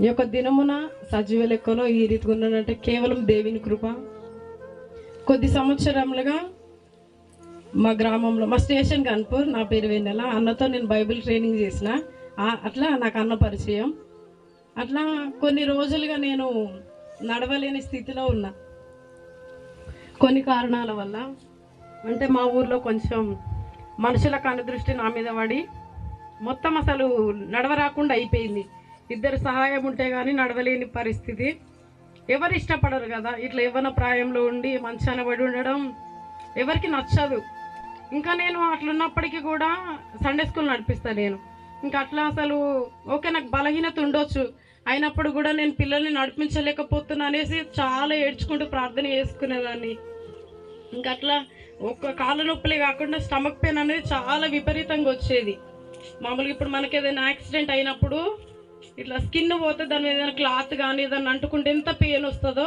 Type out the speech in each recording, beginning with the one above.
ఈ యొక్క దినమున సజీవ లెక్కలో ఈ రీతిగా ఉన్నానంటే కేవలం దేవుని కృప. కొద్ది సంవత్సరములుగా మా గ్రామంలో మా స్టేషన్ కన్పూర్ నా పేరు వెన్నెల. అన్నతో నేను బైబిల్ ట్రైనింగ్ చేసిన. అట్లా నాకు అన్న పరిచయం. అట్లా కొన్ని రోజులుగా నేను నడవలేని స్థితిలో ఉన్నా. కొన్ని కారణాల వల్ల. అంటే మా ఊర్లో కొంచెం మనుషుల కనుదృష్టి నా మీద పడి మొత్తం అసలు నడవరాకుండా అయిపోయింది. ఇద్దరు సహాయం ఉంటే కానీ నడవలేని పరిస్థితి. ఎవరు ఇష్టపడరు కదా ఇట్లా యవ్వన ప్రాయంలో ఉండి మంచాన పడి ఉండడం ఎవరికి నచ్చదు. ఇంకా నేను అట్లున్నప్పటికీ కూడా సండే స్కూల్ నడిపిస్తాను నేను. ఇంకా అట్లా అసలు ఓకే నాకు బలహీనత ఉండొచ్చు. అయినప్పుడు కూడా నేను పిల్లల్ని నడిపించలేకపోతున్నా అనేసి చాలా ఏడ్చుకుంటూ ప్రార్థన చేసుకునేదాన్ని. ఇంకా అట్లా ఒక్క కాళ్ళ నొప్పులే కాకుండా స్టమక్ పెయిన్ అనేది చాలా విపరీతంగా వచ్చేది. మామూలుగా ఇప్పుడు మనకి ఏదైనా యాక్సిడెంట్ అయినప్పుడు ఇట్లా స్కిన్ పోతే దాని మీద ఏదైనా క్లాత్ కానీ ఏదైనా అంటుకుంటే ఎంత పెయిన్ వస్తుందో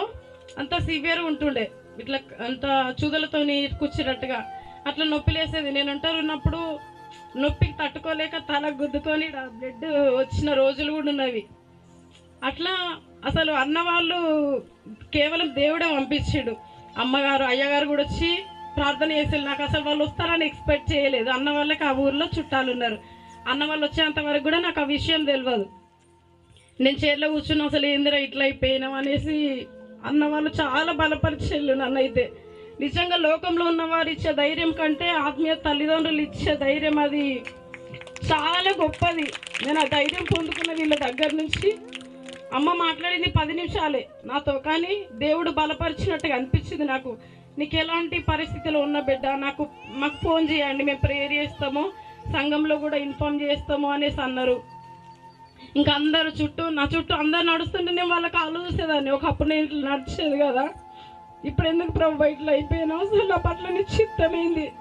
అంత సివియర్ ఉంటుండే. ఇట్లా అంత చూదలతో కూర్చున్నట్టుగా. అట్లా నొప్పి లేసేది. నేను అంటారు ఉన్నప్పుడు నొప్పికి తట్టుకోలేక తల గుద్దుకొని బ్లడ్ వచ్చిన రోజులు కూడా ఉన్నవి. అట్లా అసలు అన్న వాళ్ళు కేవలం దేవుడే పంపించాడు. అమ్మగారు అయ్యగారు కూడా వచ్చి ప్రార్థన చేసి నాకు అసలు వాళ్ళు వస్తారని ఎక్స్పెక్ట్ చేయలేదు. అన్న వాళ్ళకి ఆ ఊర్లో చుట్టాలు ఉన్నారు. అన్న వాళ్ళు వచ్చేంత వరకు కూడా నాకు ఆ విషయం తెలియదు నేను చీరలో కూర్చుని అసలు ఏందిరా ఇట్లా అయిపోయినాం అనేసి అన్న వాళ్ళు చాలా బలపరిచేళ్ళు నన్ను అయితే నిజంగా లోకంలో ఉన్నవారు ఇచ్చే ధైర్యం కంటే ఆత్మీయ తల్లిదండ్రులు ఇచ్చే ధైర్యం అది చాలా గొప్పది. నేను ఆ ధైర్యం పొందుకున్న వీళ్ళ దగ్గర నుంచి. అమ్మ మాట్లాడింది పది నిమిషాలే. నాతో కానీ దేవుడు బలపరిచినట్టుగా అనిపించింది నాకు. నీకు ఎలాంటి పరిస్థితిలో ఉన్న బిడ్డ? నాకు మాకు ఫోన్ చేయండి మేము ప్రేయర్ చేస్తాము సంఘంలో కూడా ఇన్ఫామ్ చేస్తాము అనేసి అన్నారు. ఇంకా అందరు చుట్టూ నా చుట్టూ అందరు నడుస్తుంటే నేను వాళ్ళకి ఆలోచిసేదాన్ని ఒకప్పుడు నేను ఇట్లా నడిచేది కదా. ఇప్పుడు ఎందుకు ప్రభు ఇట్లా అయిపోయినా అసలు నా పట్ల నిశ్చిత్తమైంది చిత్తమైంది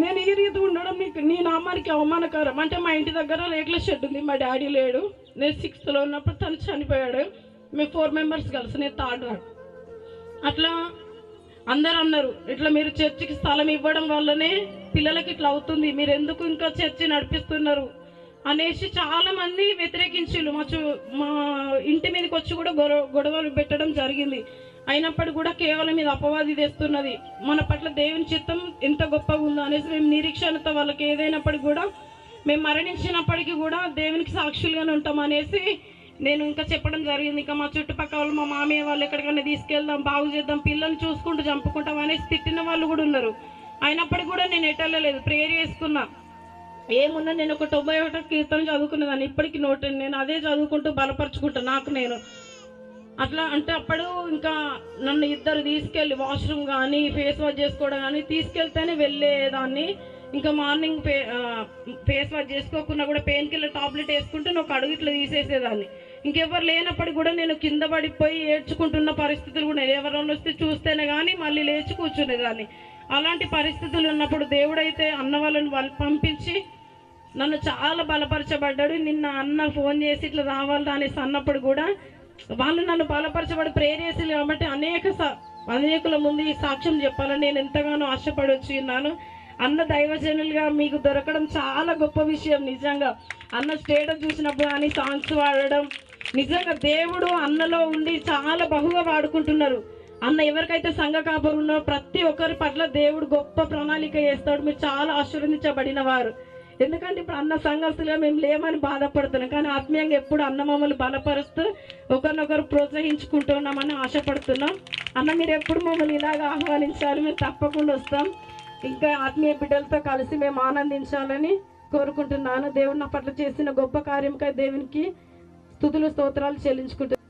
నేను ఈ రీతి ఉండడం నీకు? నీ నామానికి అవమానకరం. అంటే మా ఇంటి దగ్గర రేకుల షెడ్ ఉంది. మా డాడీ లేడు. నేను సిక్స్త్లో ఉన్నప్పుడు తను చనిపోయాడు. మేము ఫోర్ మెంబర్స్ కలిసి నేను థర్డ్ అట్లా అందరు అన్నారు. ఇట్లా మీరు చర్చికి స్థలం ఇవ్వడం వల్లనే పిల్లలకి ఇట్లా అవుతుంది. మీరు ఎందుకు ఇంకా చర్చి నడిపిస్తున్నారు? అనేసి చాలా మంది వ్యతిరేకించారు. మా చూ మా ఇంటి మీదకి వచ్చి కూడా గొడవ గొడవలు పెట్టడం జరిగింది. అయినప్పటికీ కూడా కేవలం ఇది అపవాది తెస్తున్నది. మన పట్ల దేవుని చిత్తం ఎంత గొప్పగా ఉందో అనేసి మేము నిరీక్షణతో వాళ్ళకి ఏదైనప్పటికీ కూడా మేము మరణించినప్పటికీ కూడా దేవునికి సాక్షులుగానే ఉంటాం అనేసి నేను ఇంకా చెప్పడం జరిగింది. ఇంకా మా చుట్టుపక్కల వాళ్ళు మా మామయ్య వాళ్ళు ఎక్కడికైనా తీసుకెళ్దాం బాగు చేద్దాం పిల్లల్ని చూసుకుంటూ చంపుకుంటాం అనేసి తిట్టిన వాళ్ళు కూడా ఉన్నారు. అయినప్పటికీ కూడా నేను ఎటెళ్ళలేదు ప్రేయర్ చేసుకున్నా. ఏమున్నా నేను ఒక తొంభై ఒకటో కీర్తన చదువుకునేదాన్ని ఇప్పటికి నోట్ నేను అదే చదువుకుంటూ బలపరుచుకుంటాను నాకు నేను. అట్లా అంటే అప్పుడు ఇంకా నన్ను ఇద్దరు తీసుకెళ్ళి వాష్రూమ్ కానీ ఫేస్ వాష్ చేసుకోవడం కానీ తీసుకెళ్తేనే వెళ్ళేదాన్ని. ఇంకా మార్నింగ్ ఫే ఫేస్ వాష్ చేసుకోకుండా కూడా పెయిన్ కిల్లర్ టాబ్లెట్ వేసుకుంటే నాకు అడుగు ఇట్లా తీసేసేదాన్ని. ఇంకెవరు లేనప్పటికి కూడా నేను కింద పడిపోయి ఏడ్చుకుంటున్న పరిస్థితులు కూడా ఎవరైనా వస్తే చూస్తేనే కానీ మళ్ళీ లేచి కూర్చునేదాన్ని. అలాంటి పరిస్థితులు ఉన్నప్పుడు దేవుడైతే అన్న వాళ్ళని వాళ్ళు పంపించి నన్ను చాలా బలపరచబడ్డాడు. నిన్న అన్న ఫోన్ చేసి ఇట్లా రావాలి అనేసి అన్నప్పుడు కూడా వాళ్ళు నన్ను బలపరచబడి ప్రేర్ కాబట్టి అనేక అనేకుల ముందు ఈ సాక్ష్యం చెప్పాలని నేను ఎంతగానో ఆశపడి వచ్చి ఉన్నాను. అన్న దైవజనులుగా మీకు దొరకడం చాలా గొప్ప విషయం నిజంగా. అన్న స్టేటస్ చూసినప్పుడు కానీ సాంగ్స్ వాడడం నిజంగా దేవుడు అన్నలో ఉండి చాలా బహుగా వాడుకుంటున్నారు. అన్న ఎవరికైతే సంఘ కాపురు ఉన్నో ప్రతి ఒక్కరి పట్ల దేవుడు గొప్ప ప్రణాళిక చేస్తాడు మీరు చాలా ఆశీర్వదించబడిన వారు ఎందుకంటే ఇప్పుడు అన్న సంఘస్థులుగా మేము లేమని బాధపడుతున్నాం. కానీ ఆత్మీయంగా ఎప్పుడు అన్న మమ్మల్ని బలపరుస్తూ ఒకరినొకరు ప్రోత్సహించుకుంటున్నామని ఆశపడుతున్నాం. అన్న మీరు ఎప్పుడు మమ్మల్ని ఇలాగ ఆహ్వానించాలి? మేము తప్పకుండా వస్తాం. ఇంకా ఆత్మీయ బిడ్డలతో కలిసి మేము ఆనందించాలని కోరుకుంటున్నాను. దేవుడు నా పట్ల చేసిన గొప్ప కార్యంకై దేవునికి స్థుతులు స్తోత్రాలు చెల్లించుకుంటున్నాను.